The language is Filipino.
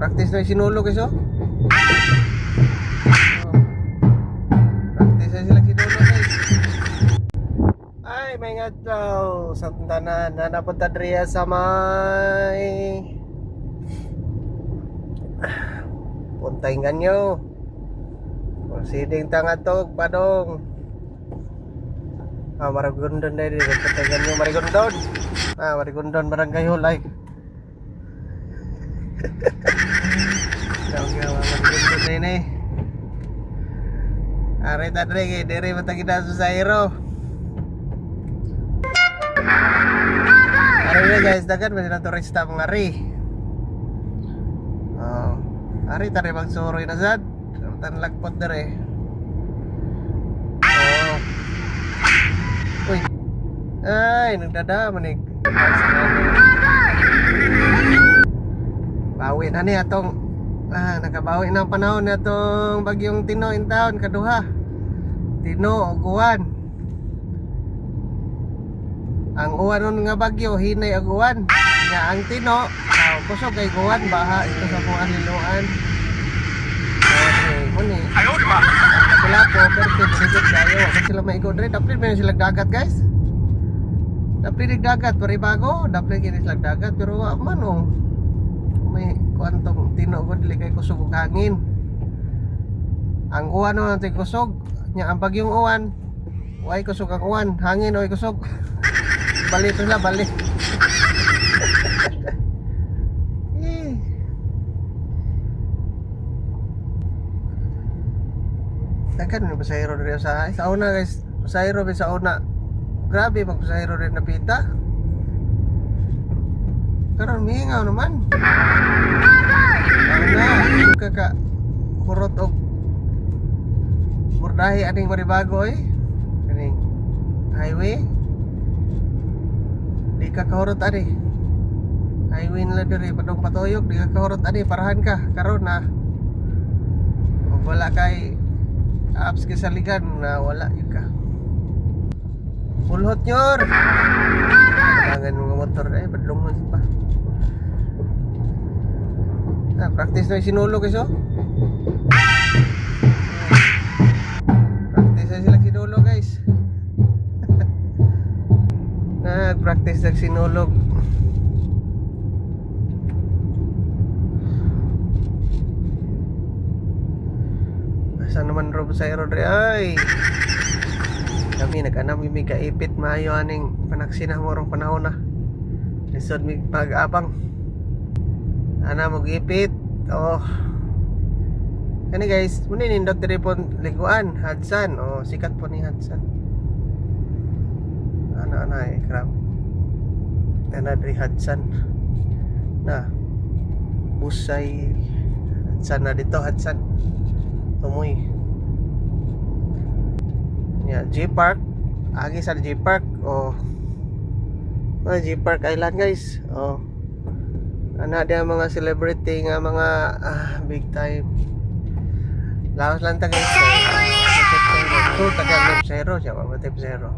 practice na yung sinulog iso. Oh. Practice na sila sinulog guys. Ay, may nga daw sa tanan na napunta diriya sa may Puntay nga nyo. Proceeding tangatog, padong. Ah, Maragondon na. Puntay nga nyo, Maragondon. Ah, Maragondon, Barangay Hulay. Daw nga, Maragondon na yun eh. Ari tadre kay diri matagina sa Sairo. Ari na guys, dagan man sila turista mga ari. Oh. Ari tari magsuroy na sad. Tan lagpot dere. Oh. Uy. Ay, nagdada manig. Bawi na ni atong ah, nakabawi na ang panahon na itong bagyong Tino in town, kaduha. Tino, ug uwan. Ang uwan nun nga bagyo, hinay ang uwan. Nga ang Tino, ah, kusog kay uwan, baha ito sa mga liluan. Okay, muni. Wala po, pero pinigit kayo. Kasi sila maigo dre, dapat may sila dagat guys. Dapat dagat, pero bago, dapat kini sila dagat, pero man oh may kuantong tino ko dili kay kusog hangin. Ang uwan no natin kusog nya ang bagyong uwan. Way kusog ang uwan? Hangin oy kusog? Bali to na bali Eh. Dagan na pasahero diri sa sa una guys. Pasahero sa una grabe mag pasahero rin napita karon mihingaw naman. Ano na? Kaka kurot og murdahi aning maribago eh. Kaning highway. Di ka kahurot ani highway nila diri padong patuyok di ka kahurot ani parahan ka karon na. Ug wala kay apps ka sa ligan na wala yun ka. Pulhot nyor Kailangan mga motor eh Badlungan pa Ah, practice na yung sinulog iso. Practice na sila sinulog guys. Nag-practice na sinulog. Asa naman rob sa Rodre ay. Kami nag-anam mi kaipit maayo aning panaksinah mo rong panahon na. Lisod mi pag-abang. Ana mo gipit. Oh. Kani guys, muna nindot diri po liguan, Hudson. Oh, sikat po ni Hudson. Ana ana eh, crap. Ana diri Hudson. Na. Busay Hudson na dito, Hudson. Tumoy. Yeah, J Park. Agi sa J Park. Oh. Ah, J Park Island guys. Oh ana dia mga celebrity nga mga ah, big time lawas lang ta guys so taga Love Zero siya Zero